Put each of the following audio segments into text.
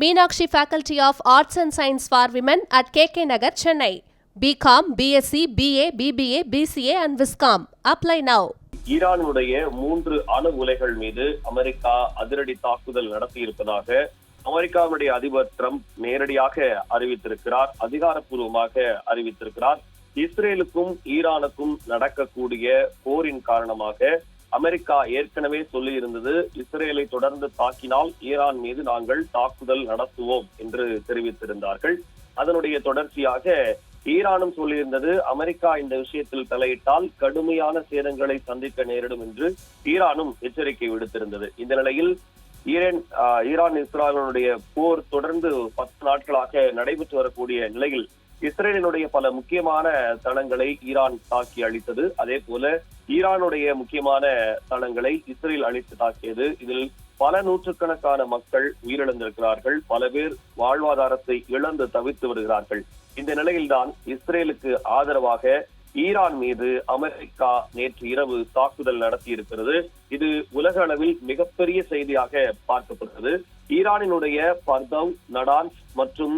Meenakshi faculty of arts and science for women at K K Nagar Chennai BCom BSc BA BBA BCA and viscom apply now ஈரானுடைய மூன்று அணு உலைகள் மீது America அதிரடி தாக்குதல் நடத்தியிருப்பதாக அமெரிக்காவுடைய அதிபர் டிரம்ப் நேரடியாக அறிவித்திருக்கிறார் அதிகாரப்பூர்வமாக அறிவித்திருக்கிறார். இஸ்ரேலுக்கும் ஈரானுக்கும் நடக்கக்கூடிய போரின் காரணமாக அமெரிக்கா ஏற்கனவே சொல்லி இருந்தது இஸ்ரேலை தொடர்ந்து தாக்கினால் ஈரான் மீது நாங்கள் தாக்குதல் நடத்துவோம் என்று தெரிவித்திருந்தார்கள். அதனுடைய தொடர்ச்சியாக ஈரானும் சொல்லியிருந்தது அமெரிக்கா இந்த விஷயத்தில் தலையிட்டால் கடுமையான சேதங்களை சந்திக்க நேரிடும் என்று ஈரானும் எச்சரிக்கை விடுத்திருந்தது. இந்த நிலையில் ஈரான் ஆஹ், ஈரான் இஸ்ரேலுடைய போர் தொடர்ந்து பத்து நாட்களாக நடைபெற்று வரக்கூடிய நிலையில் இஸ்ரேலினுடைய பல முக்கியமான தளங்களை ஈரான் தாக்கி அழித்தது. அதே போல ஈரானுடைய முக்கியமான தளங்களை இஸ்ரேல் அழித்து தாக்கியது. இதில் பல நூற்றுக்கணக்கான மக்கள் உயிரிழந்திருக்கிறார்கள். பல பேர் வாழ்வாதாரத்தை இழந்து தவித்து வருகிறார்கள். இந்த நிலையில்தான் இஸ்ரேலுக்கு ஆதரவாக ஈரான் மீது அமெரிக்கா நேற்று இரவு தாக்குதல் நடத்தி இருக்கிறது இது உலக அளவில் மிகப்பெரிய செய்தியாக பார்க்கப்படுகிறது. ஈரானினுடைய பர்தவ் நடான்ஸ் மற்றும்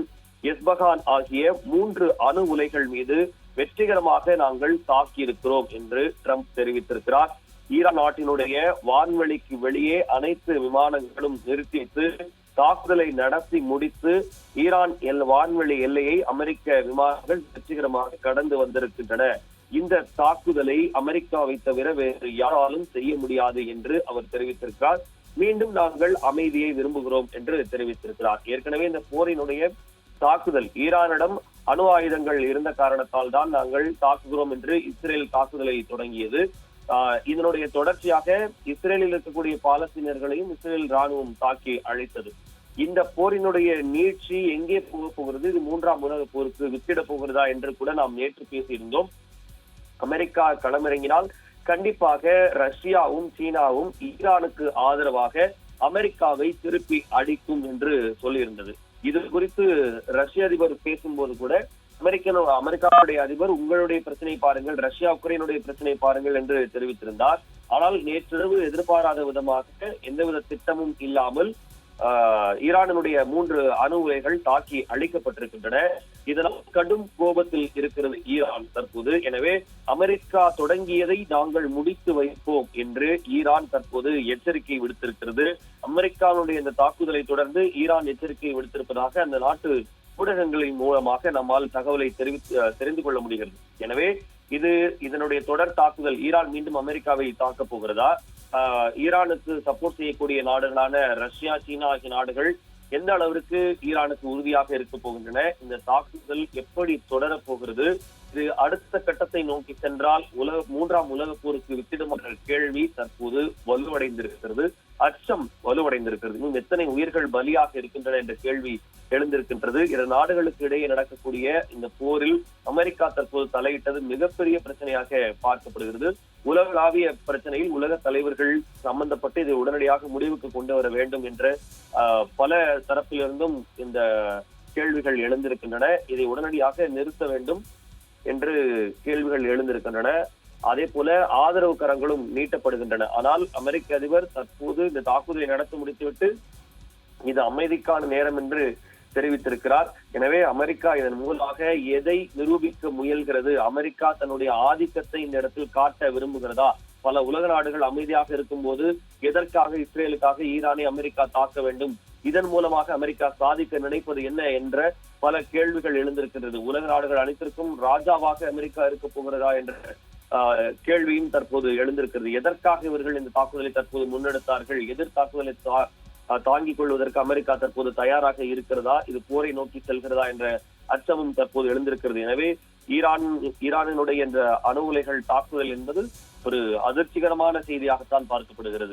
இஸ்பகான் ஆகிய மூன்று அணு உலைகள் மீது வெற்றிகரமாக நாங்கள் தாக்கியிருக்கிறோம் என்று ட்ரம்ப் தெரிவித்திருக்கிறார். ஈரான் நாட்டினுடைய வான்வெளிக்கு வெளியே அனைத்து விமானங்களும் நிறுத்தி வைத்து தாக்குதலை நடத்தி முடித்து ஈரான் எல் வான்வெளி எல்லையை அமெரிக்க விமானங்கள் வெற்றிகரமாக கடந்து வந்திருக்கின்றன. இந்த தாக்குதலை அமெரிக்காவை தவிர வேறு யாராலும் செய்ய முடியாது என்று அவர் தெரிவித்திருக்கிறார். மீண்டும் நாங்கள் அமைதியை விரும்புகிறோம் என்று தெரிவித்திருக்கிறார். ஏற்கனவே இந்த போரினுடைய தாக்குதல். ஈரானிடம் அணு ஆயுதங்கள் இருந்த காரணத்தால் தான் நாங்கள் தாக்குகிறோம் என்று இஸ்ரேல் தாக்குதலை தொடங்கியது. ஆஹ் இதனுடைய தொடர்ச்சியாக இஸ்ரேலில் இருக்கக்கூடிய பாலஸ்தீனர்களையும் இஸ்ரேல் ராணுவம் தாக்கி அழைத்தது. இந்த போரினுடைய நீட்சி எங்கே போக போகிறது? இது மூன்றாம் உலக போருக்கு வித்திட போகிறதா என்று கூட நாம் நேற்று பேசியிருந்தோம். அமெரிக்கா களமிறங்கினால் கண்டிப்பாக ரஷ்யாவும் சீனாவும் ஈரானுக்கு ஆதரவாக அமெரிக்காவை திருப்பி அடிக்கும் என்று சொல்லியிருந்தது. இது குறித்து ரஷ்ய அதிபர் பேசும்போது கூட அமெரிக்கன் அமெரிக்காவுடைய அதிபர் உங்களுடைய பிரச்சனை பாருங்கள் ரஷ்யா உக்ரைனுடைய பிரச்சனை பாருங்கள் என்று தெரிவித்திருந்தார். ஆனால் நேற்றிரவு எதிர்பாராத விதமாக எந்தவித திட்டமும் இல்லாமல் ஈரானினுடைய மூன்று அணு உலைகள் தாக்கி அழிக்கப்பட்டிருக்கின்றன. இதனால் கடும் கோபத்தில் இருக்கிறது ஈரான் தற்போது. எனவே அமெரிக்கா தொடங்கியதை நாங்கள் முடித்து வைப்போம் என்று ஈரான் தற்போது எச்சரிக்கை விடுத்திருக்கிறது. அமெரிக்காவுடைய இந்த தாக்குதலை தொடர்ந்து ஈரான் எச்சரிக்கை விடுத்திருப்பதாக அந்த நாட்டு ஊடகங்களின் மூலமாக நம்மால் தகவலை தெரிவித்து தெரிந்து கொள்ள முடிகிறது. எனவே இது இதனுடைய தொடர் தாக்குதல் ஈரான் மீண்டும் அமெரிக்காவை தாக்கப் போகிறதா? ஈரானுக்கு சப்போர்ட் செய்யக்கூடிய நாடுகளான ரஷ்யா சீனா ஆகிய நாடுகள் எந்த அளவிற்கு ஈரானுக்கு உறுதியாக இருக்க போகின்றன இந்த தாக்குதல் எப்படி தொடரப் போகிறது இது அடுத்த கட்டத்தை நோக்கி சென்றால் உலக மூன்றாம் உலக போருக்கு வித்திடும் என்ற கேள்வி தற்போது வலுவடைந்திருக்கிறது. அச்சம் வலுவடைந்திருக்கிறது. இன்னும் எத்தனை உயிர்கள் பலியாக இருக்கின்றன என்ற கேள்வி எழுந்திருக்கின்றது. இரு நாடுகளுக்கு இடையே நடக்கக்கூடிய இந்த போரில் அமெரிக்கா தற்போது தலையிட்டது மிகப்பெரிய பிரச்சனையாக பார்க்கப்படுகிறது. உலகளாவிய பிரச்சனையில் உலக தலைவர்கள் சம்பந்தப்பட்டு இதை உடனடியாக முடிவுக்கு கொண்டு வர வேண்டும் என்ற ஆஹ், பல தரப்பிலிருந்தும் இந்த கேள்விகள் எழுந்திருக்கின்றன. இதை உடனடியாக நிறுத்த வேண்டும். என்று கேள்விகள் எழுந்திருக்கின்றன. அதே போல ஆதரவு கரங்களும் நீட்டப்படுகின்றன. ஆனால் அமெரிக்க அதிபர் தற்போது இந்த தாக்குதலை நடத்தி முடித்துவிட்டு இது அமைதிக்கான நேரம் என்று தெரிவித்திருக்கிறார். எனவே அமெரிக்கா இதன் மூலமாக எதை நிரூபிக்க முயல்கிறது? அமெரிக்கா தன்னுடைய ஆதிக்கத்தை இந்த இடத்தில் காட்ட விரும்புகிறதா? பல உலக நாடுகள் அமைதியாக இருக்கும்போது எதற்காக இஸ்ரேலுக்காக ஈரானை அமெரிக்கா தாக்க வேண்டும்? இதன் மூலமாக அமெரிக்கா சாதிக்க நினைப்பது என்ன என்ற பல கேள்விகள் எழுந்திருக்கின்றது. உலக நாடுகள் அனைத்திற்கும் ராஜாவாக அமெரிக்கா இருக்க போகிறதா என்ற ஆஹ், கேள்வியும் தற்போது எழுந்திருக்கிறது. எதற்காக இவர்கள் இந்த தாக்குதலை தற்போது முன்னெடுத்தார்கள்? எதிர் தாக்குதலை தா- தாங்கிக் கொள்வதற்கு அமெரிக்கா தற்போது தயாராக இருக்கிறதா? இது போரை நோக்கி செல்கிறதா என்ற அச்சமும் தற்போது எழுந்திருக்கிறது. எனவே ஈரான் ஈரானினுடைய இந்த அணு உலைகள் தாக்குதல் என்பது ஒரு அதிர்ச்சிகரமான செய்தியாகத்தான் பார்க்கப்படுகிறது.